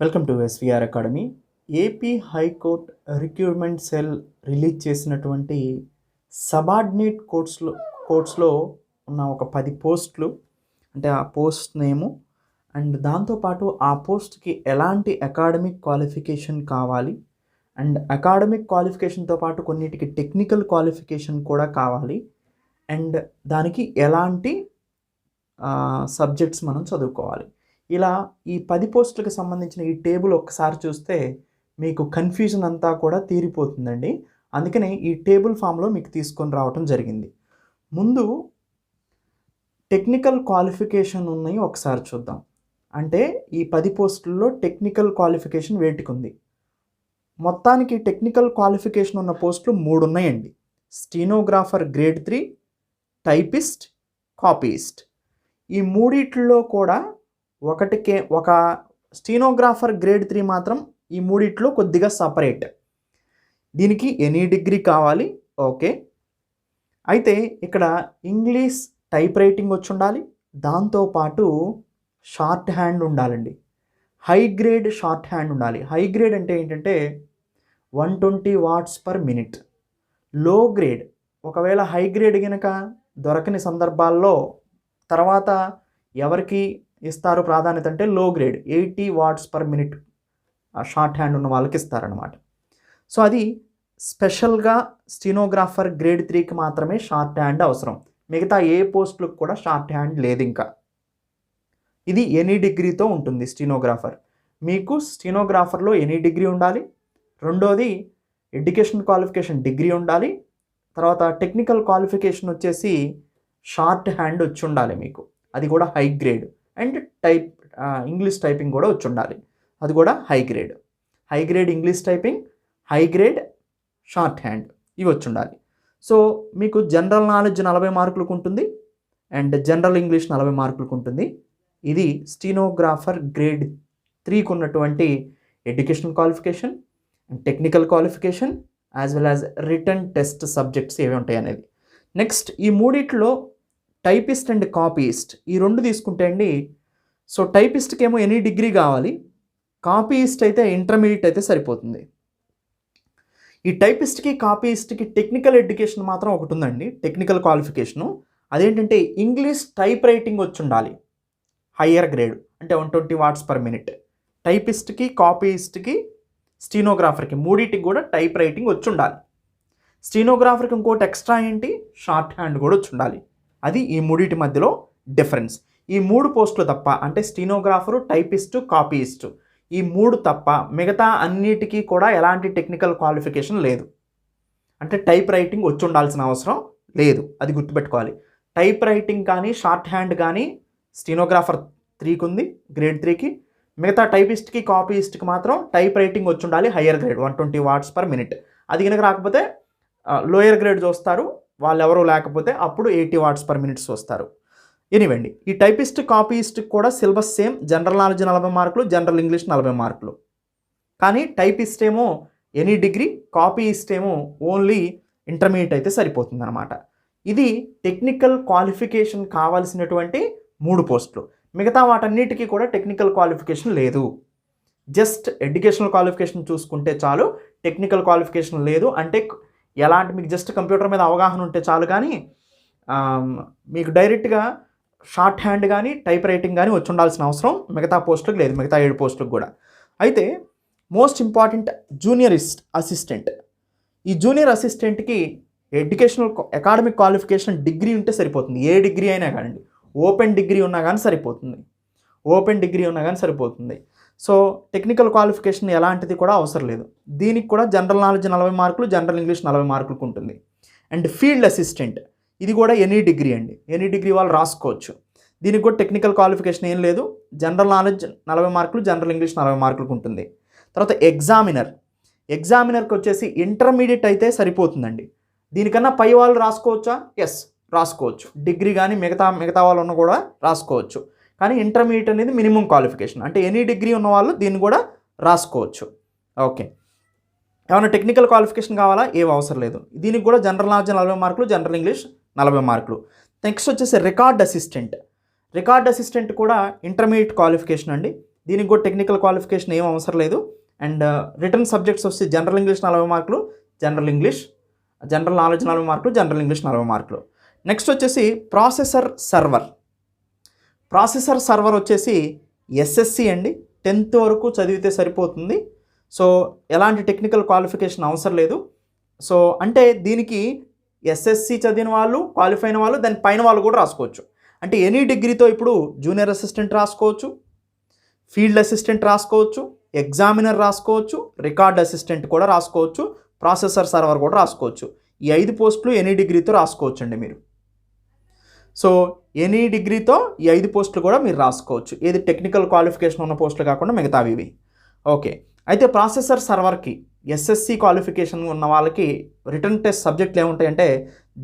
Welcome to SVR academy. AP high court recruitment cell release చేసినటువంటి subordinate కోర్ట్స్లో కోర్ట్స్లో ఉన్న ఒక పది పోస్టులు అంటే ఆ పోస్ట్ నేము అండ్ దాంతోపాటు ఆ పోస్ట్కి ఎలాంటి అకాడమిక్ క్వాలిఫికేషన్ కావాలి అండ్ అకాడమిక్ క్వాలిఫికేషన్తో పాటు కొన్నిటికి టెక్నికల్ క్వాలిఫికేషన్ కూడా కావాలి అండ్ దానికి ఎలాంటి సబ్జెక్ట్స్ మనం చదువుకోవాలి. ఇలా ఈ పది పోస్టులకు సంబంధించిన ఈ టేబుల్ ఒక్కసారి చూస్తే మీకు కన్ఫ్యూజన్ అంతా కూడా తీరిపోతుందండి. అందుకనే ఈ టేబుల్ ఫామ్లో మీకు తీసుకొని రావటం జరిగింది. ముందు టెక్నికల్ క్వాలిఫికేషన్ ఉన్నాయి ఒకసారి చూద్దాం. అంటే ఈ పది పోస్టుల్లో టెక్నికల్ క్వాలిఫికేషన్ వేటికి ఉంది మొత్తానికి టెక్నికల్ క్వాలిఫికేషన్ ఉన్న పోస్టులు మూడు ఉన్నాయండి stenographer grade three typist copyist. ఈ మూడిట్లో కూడా ఒకటికే ఒక స్టీనోగ్రాఫర్ గ్రేడ్ త్రీ మాత్రం ఈ మూడిట్లో కొద్దిగా సపరేట్. దీనికి ఎనీ డిగ్రీ కావాలి. ఓకే. అయితే ఇక్కడ ఇంగ్లీష్ టైప్ రైటింగ్ వచ్చి ఉండాలి. దాంతోపాటు షార్ట్ హ్యాండ్ ఉండాలండి. హై గ్రేడ్ షార్ట్ హ్యాండ్ ఉండాలి. హై గ్రేడ్ అంటే ఏంటంటే one twenty words per minute. Low grade. ఒకవేళ హై గ్రేడ్ కనుక దొరకని సందర్భాల్లో తర్వాత ఎవరికి ఇస్తారు ప్రాధాన్యత అంటే low grade eighty words per minute shorthand ఉన్న వాళ్ళకి ఇస్తారనమాట సో అది స్పెషల్గా స్టీనోగ్రాఫర్ గ్రేడ్ త్రీకి మాత్రమే షార్ట్ హ్యాండ్ అవసరం. మిగతా ఏ పోస్టులకు కూడా షార్ట్ హ్యాండ్ లేదు ఇంకా. ఇది ఎనీ డిగ్రీతో ఉంటుంది స్టీనోగ్రాఫర్ మీకు స్టినోగ్రాఫర్లో ఎనీ డిగ్రీ ఉండాలి. రెండోది ఎడ్యుకేషన్ క్వాలిఫికేషన్ డిగ్రీ ఉండాలి. తర్వాత టెక్నికల్ క్వాలిఫికేషన్ వచ్చేసి షార్ట్ హ్యాండ్ వచ్చి ఉండాలి మీకు. అది కూడా high grade and type English typing కూడా వచ్చి ఉండాలి. అది కూడా high grade. High grade English typing high grade shorthand. ఇవి వచ్చి ఉండాలి. సో మీకు జనరల్ నాలెడ్జ్ నలభై మార్కులకు ఉంటుంది అండ్ జనరల్ ఇంగ్లీష్ నలభై మార్కులకు ఉంటుంది. ఇది స్టీనోగ్రాఫర్ గ్రేడ్ త్రీకి ఉన్నటువంటి education qualification technical qualification as well as written test subjects ఏవి ఉంటాయి అనేది. నెక్స్ట్ ఈ మూడిట్లో టైపిస్ట్ అండ్ కాపీస్ట్. ఈ రెండు తీసుకుంటే అండి సో టైపిస్ట్కి ఏమో ఎనీ డిగ్రీ కావాలి కాపీయిస్ట్ అయితే ఇంటర్మీడియట్ అయితే సరిపోతుంది. ఈ టైపిస్ట్కి కాపీయిస్ట్కి టెక్నికల్ ఎడ్యుకేషన్ మాత్రం ఒకటి ఉందండి టెక్నికల్ క్వాలిఫికేషను. అదేంటంటే ఇంగ్లీష్ టైప్ రైటింగ్ వచ్చి ఉండాలి హయ్యర్ గ్రేడ్ అంటే one twenty words per minute. టైపిస్ట్కి కాపీయిస్ట్కి స్టీనోగ్రాఫర్కి మూడింటికి కూడా టైప్ రైటింగ్ వచ్చి ఉండాలి. స్టీనోగ్రాఫర్కి ఇంకోటి ఎక్స్ట్రా ఏంటి? షార్ట్ హ్యాండ్ కూడా వచ్చి ఉండాలి. అది ఈ మూడింటి మధ్యలో డిఫరెన్స్. ఈ మూడు పోస్టులు తప్ప అంటే స్టీనోగ్రాఫరు టైపిస్టు కాపీయిస్టు. ఈ మూడు తప్ప మిగతా అన్నిటికీ కూడా ఎలాంటి టెక్నికల్ క్వాలిఫికేషన్ లేదు. అంటే టైప్ రైటింగ్ వచ్చి ఉండాల్సిన అవసరం లేదు. అది గుర్తుపెట్టుకోవాలి. టైప్ రైటింగ్ కానీ షార్ట్ హ్యాండ్ కానీ స్టీనోగ్రాఫర్ త్రీకి ఉంది గ్రేడ్ త్రీకి. మిగతా టైపిస్ట్కి కాపీయిస్ట్కి మాత్రం టైప్ రైటింగ్ వచ్చి ఉండాలి higher grade one twenty words per minute. అది కనుక రాకపోతే లోయర్ గ్రేడ్ చూస్తారు వాళ్ళు లేకపోతే అప్పుడు ఎయిటీ వాట్స్ పర్ మినిట్స్ వస్తారు. ఎనివండి ఈ టైపిస్ట్ కాపీస్ట్ కూడా సిలబస్ సేమ్ జనరల్ నాలెడ్జ్ నలభై మార్కులు జనరల్ ఇంగ్లీష్ నలభై మార్కులు. కానీ టైపిస్ట్ ఏమో ఎనీ డిగ్రీ కాపీయిస్ట్ ఏమో ఓన్లీ ఇంటర్మీడియట్ అయితే సరిపోతుంది అనమాట ఇది టెక్నికల్ క్వాలిఫికేషన్ కావాల్సినటువంటి మూడు పోస్టులు. మిగతా వాటన్నిటికీ కూడా టెక్నికల్ క్వాలిఫికేషన్ లేదు. జస్ట్ ఎడ్యుకేషనల్ క్వాలిఫికేషన్ చూసుకుంటే చాలు టెక్నికల్ క్వాలిఫికేషన్ లేదు అంటే ఎలాంటి మీకు జస్ట్ కంప్యూటర్ మీద అవగాహన ఉంటే చాలు కానీ మీకు డైరెక్ట్గా షార్ట్ హ్యాండ్ కానీ టైప్ రైటింగ్ కానీ వచ్చి ఉండాల్సిన అవసరం మిగతా పోస్టులకు లేదు మిగతా ఏడు పోస్టులకు కూడా. అయితే మోస్ట్ ఇంపార్టెంట్ జూనియర్ అసిస్టెంట్. ఈ జూనియర్ అసిస్టెంట్కి ఎడ్యుకేషనల్ అకాడమిక్ క్వాలిఫికేషన్ డిగ్రీ ఉంటే సరిపోతుంది. ఏ డిగ్రీ అయినా కానివ్వండి ఓపెన్ డిగ్రీ ఉన్నా కానీ సరిపోతుంది. ఓపెన్ డిగ్రీ ఉన్నా కానీ సరిపోతుంది. సో టెక్నికల్ క్వాలిఫికేషన్ ఎలాంటిది కూడా అవసరం లేదు. దీనికి కూడా జనరల్ నాలెడ్జ్ నలభై మార్కులు జనరల్ ఇంగ్లీష్ నలభై మార్కులకు ఉంటుంది. అండ్ ఫీల్డ్ అసిస్టెంట్ ఇది కూడా ఎనీ డిగ్రీ అండి. ఎనీ డిగ్రీ వాళ్ళు రాసుకోవచ్చు. దీనికి కూడా టెక్నికల్ క్వాలిఫికేషన్ ఏం లేదు. జనరల్ నాలెడ్జ్ నలభై మార్కులు జనరల్ ఇంగ్లీష్ నలభై మార్కులకు ఉంటుంది. తర్వాత ఎగ్జామినర్ ఎగ్జామినర్కి వచ్చేసి ఇంటర్మీడియట్ అయితే సరిపోతుందండి. దీనికన్నా పై వాళ్ళు రాసుకోవచ్చా? ఎస్ రాసుకోవచ్చు. డిగ్రీ కానీ మిగతా మిగతా వాళ్ళు కూడా రాసుకోవచ్చు. కానీ ఇంటర్మీడియట్ అనేది మినిమం క్వాలిఫికేషన్ అంటే ఎనీ డిగ్రీ ఉన్న వాళ్ళు దీన్ని కూడా రాసుకోవచ్చు. ఓకే ఏమైనా టెక్నికల్ క్వాలిఫికేషన్ కావాలా? ఏం అవసరం లేదు. దీనికి కూడా జనరల్ నాలెడ్జ్ నలభై మార్కులు జనరల్ ఇంగ్లీష్ నలభై మార్కులు. నెక్స్ట్ వచ్చేసి రికార్డ్ అసిస్టెంట్ రికార్డ్ అసిస్టెంట్ కూడా ఇంటర్మీడియట్ క్వాలిఫికేషన్ అండి. దీనికి కూడా టెక్నికల్ క్వాలిఫికేషన్ ఏం అవసరం లేదు. అండ్ రిటర్న్ సబ్జెక్ట్స్ వస్తే జనరల్ ఇంగ్లీష్ నలభై మార్కులు జనరల్ ఇంగ్లీష్ జనరల్ నాలెడ్జ్ నలభై మార్కులు జనరల్ ఇంగ్లీష్ నలభై మార్కులు. నెక్స్ట్ వచ్చేసి ప్రాసెసర్ సర్వర్ ప్రాసెసర్ సర్వర్ వచ్చేసి ఎస్ఎస్సి అండి. టెన్త్ వరకు చదివితే సరిపోతుంది. సో ఎలాంటి టెక్నికల్ క్వాలిఫికేషన్ అవసరం లేదు. సో అంటే దీనికి ఎస్ఎస్సి చదివిన వాళ్ళు క్వాలిఫై అయిన వాళ్ళు దాని పైన వాళ్ళు కూడా రాసుకోవచ్చు. అంటే ఎనీ డిగ్రీతో ఇప్పుడు జూనియర్ అసిస్టెంట్ రాసుకోవచ్చు ఫీల్డ్ అసిస్టెంట్ రాసుకోవచ్చు ఎగ్జామినర్ రాసుకోవచ్చు రికార్డ్ అసిస్టెంట్ కూడా రాసుకోవచ్చు ప్రాసెసర్ సర్వర్ కూడా రాసుకోవచ్చు. ఈ ఐదు పోస్టులు ఎనీ డిగ్రీతో రాసుకోవచ్చు అండి మీరు. సో ఎనీ డిగ్రీతో ఈ ఐదు పోస్టులు కూడా మీరు రాసుకోవచ్చు. ఏది టెక్నికల్ క్వాలిఫికేషన్ ఉన్న పోస్టులు కాకుండా మిగతావి ఇవి. ఓకే. అయితే ప్రాసెసర్ సర్వర్కి ఎస్ఎస్సి క్వాలిఫికేషన్ ఉన్న వాళ్ళకి రిటర్న్ టెస్ట్ సబ్జెక్టులు ఏముంటాయంటే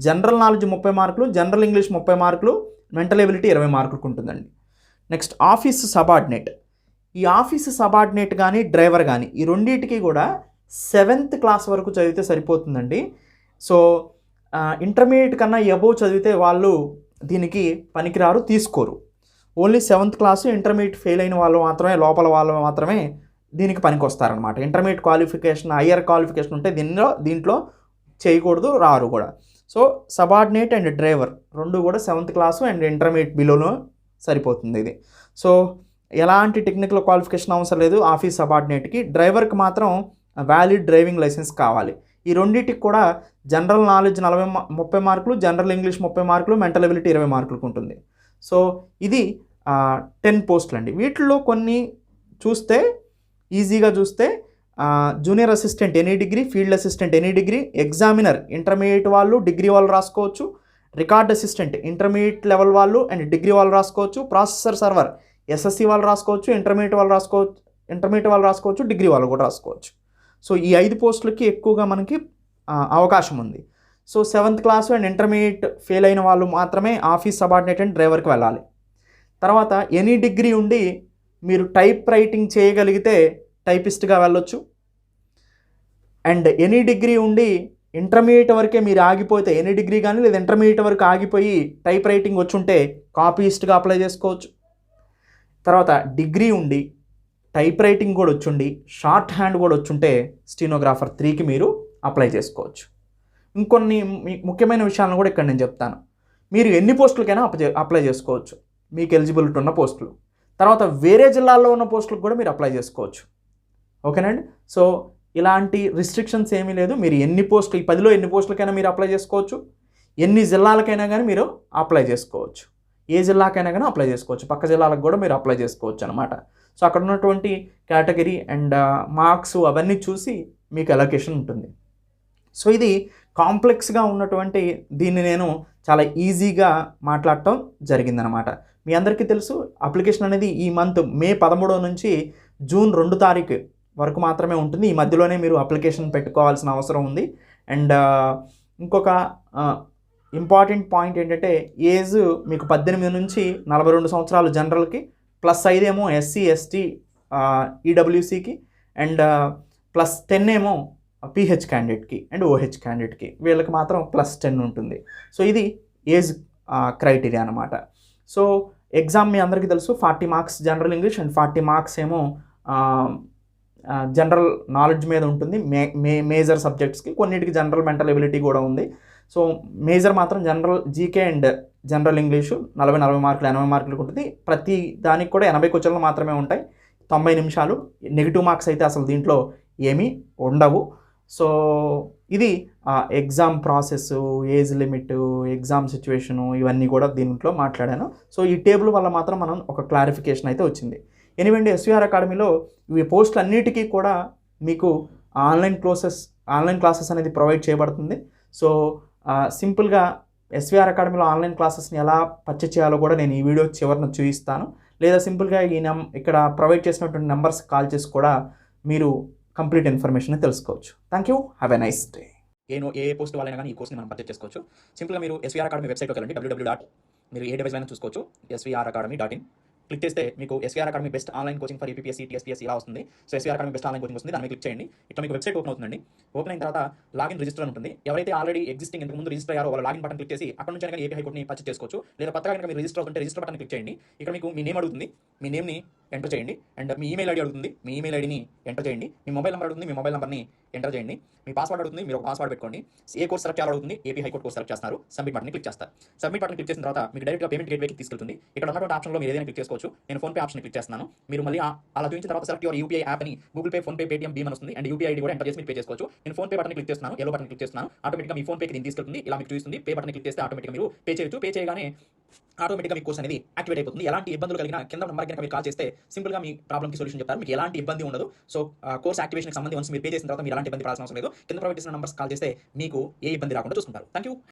జనరల్ నాలెడ్జ్ ముప్పై మార్కులు జనరల్ ఇంగ్లీష్ ముప్పై మార్కులు మెంటల్ ఎబిలిటీ ఇరవై మార్కులకు ఉంటుందండి. నెక్స్ట్ ఆఫీస్ సబార్డినేట్ ఈ ఆఫీస్ సబార్డినేట్ కానీ డ్రైవర్ కానీ ఈ రెండింటికి కూడా సెవెంత్ క్లాస్ వరకు చదివితే సరిపోతుందండి. సో ఇంటర్మీడియట్ కన్నా ఎబోవ్ చదివితే వాళ్ళు దీనికి పనికిరారు తీసుకోరు. Only seventh class intermediate fail అయిన వాళ్ళు మాత్రమే లోపల వాళ్ళు మాత్రమే దీనికి పనికి వస్తారనమాట ఇంటర్మీడియట్ క్వాలిఫికేషన్ హయ్యర్ క్వాలిఫికేషన్ ఉంటే దీనిలో దీంట్లో చేయకూడదు రారు కూడా. సో సబార్డినేట్ అండ్ డ్రైవర్ రెండు కూడా సెవెంత్ క్లాసు అండ్ ఇంటర్మీడియట్ బిలోలో సరిపోతుంది ఇది. సో ఎలాంటి టెక్నికల్ క్వాలిఫికేషన్ అవసరం లేదు ఆఫీస్ సబార్డినేట్కి. డ్రైవర్కి మాత్రం వ్యాలిడ్ డ్రైవింగ్ లైసెన్స్ కావాలి. ఈ రెండింటికి కూడా జనరల్ నాలెడ్జ్ నలభై మా- ముప్పై మార్కులు జనరల్ ఇంగ్లీష్ ముప్పై మార్కులు మెంటల్ ఎబిలిటీ ఇరవై మార్కులకు ఉంటుంది. సో ఇది టెన్ పోస్టులు అండి. వీటిల్లో కొన్ని చూస్తే ఈజీగా చూస్తే junior assistant any degree field assistant any degree examiner intermediate వాళ్ళు డిగ్రీ వాళ్ళు రాసుకోవచ్చు రికార్డ్ అసిస్టెంట్ ఇంటర్మీడియట్ లెవెల్ వాళ్ళు అండ్ డిగ్రీ వాళ్ళు రాసుకోవచ్చు ప్రాసెసర్ సర్వర్ ఎస్ఎస్సి వాళ్ళు రాసుకోవచ్చు ఇంటర్మీడియట్ వాళ్ళు రాసుకోవచ్చు ఇంటర్మీడియట్ వాళ్ళు రాసుకోవచ్చు డిగ్రీ వాళ్ళు కూడా రాసుకోవచ్చు. సో ఈ ఐదు పోస్టులకి ఎక్కువగా మనకి అవకాశం ఉంది. So seventh class and intermediate fail అయిన వాళ్ళు మాత్రమే ఆఫీస్ సబార్డినేట్ అండ్ డ్రైవర్కి వెళ్ళాలి. తర్వాత ఎనీ డిగ్రీ ఉండి మీరు టైప్ రైటింగ్ చేయగలిగితే టైపిస్ట్గా వెళ్ళొచ్చు. అండ్ ఎనీ డిగ్రీ ఉండి ఇంటర్మీడియట్ వరకే మీరు ఆగిపోతే ఎనీ డిగ్రీ కానీ లేదా ఇంటర్మీడియట్ వరకు ఆగిపోయి టైప్ రైటింగ్ వచ్చుంటే కాపీయిస్ట్గా అప్లై చేసుకోవచ్చు. తర్వాత డిగ్రీ ఉండి టైప్ రైటింగ్ కూడా వచ్చుండి షార్ట్ హ్యాండ్ కూడా వచ్చుంటే స్టీనోగ్రాఫర్ త్రీకి మీరు అప్లై చేసుకోవచ్చు. ఇంకొన్ని మీ- ముఖ్యమైన విషయాలను కూడా ఇక్కడ నేను చెప్తాను. మీరు ఎన్ని పోస్టులకైనా అప్లై అప్లై చేసుకోవచ్చు. మీకు ఎలిజిబిలిటీ ఉన్న పోస్టులు. తర్వాత వేరే జిల్లాల్లో ఉన్న పోస్టులకు కూడా మీరు అప్లై చేసుకోవచ్చు. ఓకేనండి? సో ఇలాంటి రిస్ట్రిక్షన్స్ ఏమీ లేదు. మీరు ఎన్ని పోస్టులు ఈ పదిలో ఎన్ని పోస్టులకైనా మీరు అప్లై చేసుకోవచ్చు. ఎన్ని జిల్లాలకైనా కానీ మీరు అప్లై చేసుకోవచ్చు. ఏ జిల్లాకైనా కానీ అప్లై చేసుకోవచ్చు. పక్క జిల్లాలకు కూడా మీరు అప్లై చేసుకోవచ్చు అనమాట సో అక్కడ ఉన్నటువంటి కేటగిరీ అండ్ మార్క్స్ అవన్నీ చూసి మీకు అలొకేషన్ ఉంటుంది. సో ఇది కాంప్లెక్స్గా ఉన్నటువంటి దీన్ని నేను చాలా ఈజీగా మాట్లాడటం జరిగిందనమాట మీ అందరికీ తెలుసు అప్లికేషన్ అనేది ఈ మంత్ మే పదమూడో నుంచి జూన్ రెండు తారీఖు వరకు మాత్రమే ఉంటుంది. ఈ మధ్యలోనే మీరు అప్లికేషన్ పెట్టుకోవాల్సిన అవసరం ఉంది. అండ్ ఇంకొక ఇంపార్టెంట్ పాయింట్ ఏంటంటే ఏజ్ మీకు పద్దెనిమిది నుంచి నలభై రెండు సంవత్సరాలు జనరల్కి ప్లస్ ఐదేమో ఎస్సీ ఎస్టీ ఈడబ్ల్యూసీకి అండ్ ప్లస్ టెన్ ఏమో పిహెచ్ క్యాండిడేట్కి అండ్ ఓహెచ్ క్యాండిడేట్కి. వీళ్ళకి మాత్రం ప్లస్ టెన్ ఉంటుంది. సో ఇది ఏజ్ క్రైటీరియా అనమాట సో ఎగ్జామ్ మీ అందరికీ తెలుసు forty marks general English and forty marks ఏమో జనరల్ నాలెడ్జ్ మీద ఉంటుంది. మే మే మేజర్ సబ్జెక్ట్స్కి కొన్నిటికి జనరల్ మెంటల్ ఎబిలిటీ కూడా ఉంది. సో మేజర్ మాత్రం general GK and general English నలభై నలభై మార్కులు ఎనభై మార్కులకు ఉంటుంది. ప్రతి దానికి కూడా ఎనభై క్వశ్చన్లు మాత్రమే ఉంటాయి. తొంభై నిమిషాలు నెగిటివ్ మార్క్స్ అయితే అసలు దీంట్లో ఏమీ ఉండవు. సో ఇది exam process age limit exam situation ఇవన్నీ కూడా దీంట్లో మాట్లాడాను. సో ఈ టేబుల్ వల్ల మాత్రం మనం ఒక క్లారిఫికేషన్ అయితే వచ్చింది. ఎనివండి ఎస్విఆర్ అకాడమీలో ఇవి పోస్టులు అన్నిటికీ కూడా మీకు ఆన్లైన్ క్లోసెస్ ఆన్లైన్ క్లాసెస్ అనేది ప్రొవైడ్ చేయబడుతుంది. సో సింపుల్గా ఎస్విఆర్ అకాడమీలో ఆన్లైన్ క్లాసెస్ని ఎలా పర్చేజ్ చేయాలో కూడా నేను ఈ వీడియో చివరిన చూపిస్తాను. లేదా సింపుల్గా ఈ నెం ఇక్కడ ప్రొవైడ్ చేసినటువంటి నెంబర్స్ కాల్ చేసి కూడా మీరు కంప్లీట్ ఇన్ఫర్మేషన్ తెలుసుకోవచ్చు. Thank you. Have a nice day. ఏ ఏ పోస్ట్ వాళ్ళైనా కానీ ఈ కోర్స్ని మనం పర్చేజ్ చేసుకోవచ్చు. సింపుల్గా మీరు ఎస్విఆర్ అకాడమీ వెబ్సైట్లోకి వెళ్ళండి డబ్ల్యూడబ్ల్యూ డాట్ మీరు ఏ డివైస్ అయినా చూసుకోవచ్చు SVR academy dot in. Click చేస్తే మీకు SVR academy best online coaching for EPSC TSPSC ఇలా వస్తుంది. So SVR academy best online coaching వస్తుంది. దాని మీద క్లిక్ చేయండి. ఇట్లా మీకు వెబ్సైట్ ఓపెన్ అవుతుందండి. ఓపెన్ అయిన తర్వాత లాగిన్ రిజిస్టర్ అని ఉంటుంది. ఎవరైతే ఆల్రెడీ ఎగ్జిస్టింగ్ ఇంతకు ముందు రిజిస్టర్ అయ్యారో వాళ్ళ లాగిన్ బటన్ క్లిక్ చేసి అక్కడ నుంచి ఏపీ హైకోర్టుని పర్చేస్ చేసుకోవచ్చు. లేదా కొత్తగా కనుక మీరు రిజిస్టర్ అవుతుంటే రిజిస్టర్ బటన్ క్లిక్ చేయండి. ఇక్కడ మీకు మీ నేమ్ అడుగుతుంది. మీ నేమ్ని ఎంటర్ చేయండి. అండ్ మీ ఈమెయిల్ ఐడి అడుగుతుంది. మీ ఈమెయిల్ ఐడిని ఎంటర్ చేయండి. మీ మొబైల్ నెంబర్ అడుగుతుంది. మీ మొబైల్ నెంబర్ని ఎంటర్ చేయండి. మీ పాస్వర్డ్ అడుగుతుంది. మీరు ఒక పాస్వర్డ్ పెట్టుకోండి. ఏ కోర్స్ సెలెక్ట్ అడుగుతుంది. AP high court course select చేస్తారు. సబ్మిట్ బటన్ క్లిక్ చేస్తారు. సబ్మిట్ బటన్ క్లిక్ చేసిన తర్వాత మీకు డైరెక్ట్గా పేమెంట్ గేట్వేకి తీసుకెళ్తుంది. ఇక్కడ ఉన్నటువంటి ఆప్షన్లో మీరు ఏదైనా క్లిక్ చేసుకోవచ్చు. నేను ఫోన్పే ఆప్షన్ క్లిక్ చేస్తున్నాను. మీరు మళ్ళీ అలా చూపించిన తర్వాత సెలెక్ట్ యువర్ యూపీఐ యాప్ అని Google Pay PhonePe Paytm భీమ్ వస్తుంది. అండ్ యూపీఐ ఐడి కూడా ఎంటర్ చేసి మీరు పే చేసుకోవచ్చు. నేను ఫోన్ పే బటన్ క్లిక్ చేస్తున్నాను. ఎల్లో బటన్ క్లిక్ చేస్తున్నాను. ఆటోమేటిక్గా మీ ఫోన్ పేకి దీన్ని తీసుకెళ్తుంది. ఇలా మీకు చూస్తుంది పే బటన్ క్లిక్ చేస్తే ఆటోమేటిక్గా మీరు పే చేయొచ్చు. పే చేయగానే ఆటోమేటిక్గా మీ కోర్స్ అనేది యాక్టివేట్ అయిపోతుంది. ఎలాంటి ఇబ్బందులు కలిగిన కింద నెంబర్ కనుక మీరు కాల్ చేస్తే సింపుల్గా మీ ప్రాబ్లమ్కి సొల్యూషన్ చెప్తారు. మీకు ఎలాంటి ఇబ్బంది ఉండదు. సో కోర్స్ యాక్టివేషన్కి సంబంధించి once మీరు పే చేసిన తర్వాత మీరు ఎలాంటి ఇబ్బంది పడాల్సిన అవసరం లేదు. కింద ప్రొవైడ్ చేసిన నెంబర్స్ కాల్ చేస్తే మీకు ఏ ఇబ్బంది రాకుండా చూసుకుంటారు. Thank you